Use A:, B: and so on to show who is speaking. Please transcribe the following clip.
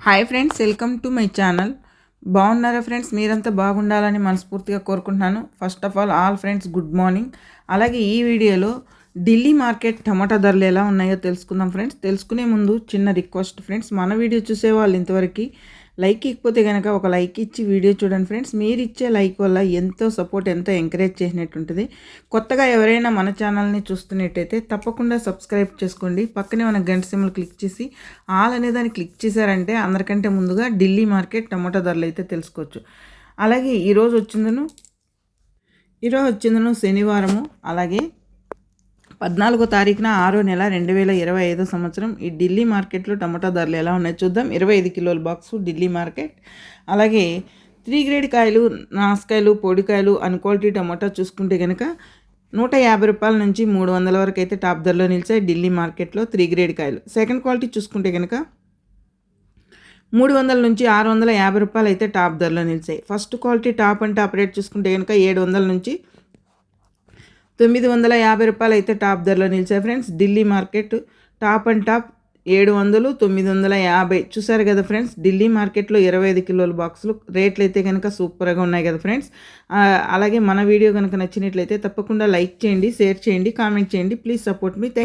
A: Hi friends welcome to my channel. బాగున్నారా friends? మీరంతా బాగుండాలని మనస్ఫూర్తిగా కోరుకుంటున్నాను. First of all all friends good morning అలాగే ఈ వీడియోలో ఢిల్లీ మార్కెట్ టమాటా ధరలు ఎలా ఉన్నాయో తెలుసుకుందాం ఫ్రెండ్స్. తెలుసుకునే ముందు చిన్న రిక్వెస్ట్ ఫ్రెండ్స్. మన వీడియో చూసే వాళ్ళు ఇంతవరకు లైక్ ఇకపోతే కనుక ఒక లైక్ ఇచ్చి వీడియో చూడండి ఫ్రెండ్స్. మీరు ఇచ్చే లైక్ వల్ల ఎంతో సపోర్ట్ ఎంతో ఎంకరేజ్ చేసినట్టు ఉంటుంది కొత్తగా ఎవరైనా మన ఛానల్ని చూస్తున్నట్టయితే తప్పకుండా సబ్స్క్రైబ్ చేసుకోండి. పక్కనే మన గంట సిమ్లు క్లిక్ చేసి ఆల్ అనే దాన్ని క్లిక్ చేశారంటే అందరికంటే ముందుగా ఢిల్లీ మార్కెట్ టమాటా ధరలు అయితే తెలుసుకోవచ్చు. అలాగే ఈరోజు వచ్చిందను ఈరోజు వచ్చిందను శనివారము అలాగే పద్నాలుగో తారీఖున ఆరో నెల రెండు వేల ఇరవై ఐదో సంవత్సరం ఈ ఢిల్లీ మార్కెట్లో టమాటా ధరలు ఎలా ఉన్నాయో చూద్దాం. ఇరవై ఐదు కిలోల బాక్సు ఢిల్లీ మార్కెట్. అలాగే త్రీ గ్రేడ్ కాయలు నాసుకాయలు పొడికాయలు అన్ క్వాలిటీ టమాటా చూసుకుంటే కనుక నూట యాభై రూపాయల నుంచి మూడు వందల వరకు అయితే టాప్ ధరలో నిలిచాయి ఢిల్లీ మార్కెట్లో త్రీ గ్రేడ్ కాయలు. సెకండ్ క్వాలిటీ చూసుకుంటే కనుక మూడు వందల నుంచి ఆరు వందల యాభై రూపాయలు అయితే టాప్ ధరలో నిలిచాయి. First quality top and top rate చూసుకుంటే కనుక ఏడు వందల నుంచి తొమ్మిది వందల యాభై రూపాయలు అయితే టాప్ ధరలో నిలిచాయి friends. Delhi market top and top ఏడు వందలు తొమ్మిది వందల యాభై. చూసారు కదా ఫ్రెండ్స్ ఢిల్లీ మార్కెట్లో ఇరవై ఐదు కిలోల బాక్సులు. రేట్లు అయితే కనుక సూపర్గా ఉన్నాయి కదా ఫ్రెండ్స్. అలాగే మన వీడియో కనుక నచ్చినట్లయితే తప్పకుండా లైక్ చేయండి షేర్ చేయండి కామెంట్ చేయండి. Please support me. థ్యాంక్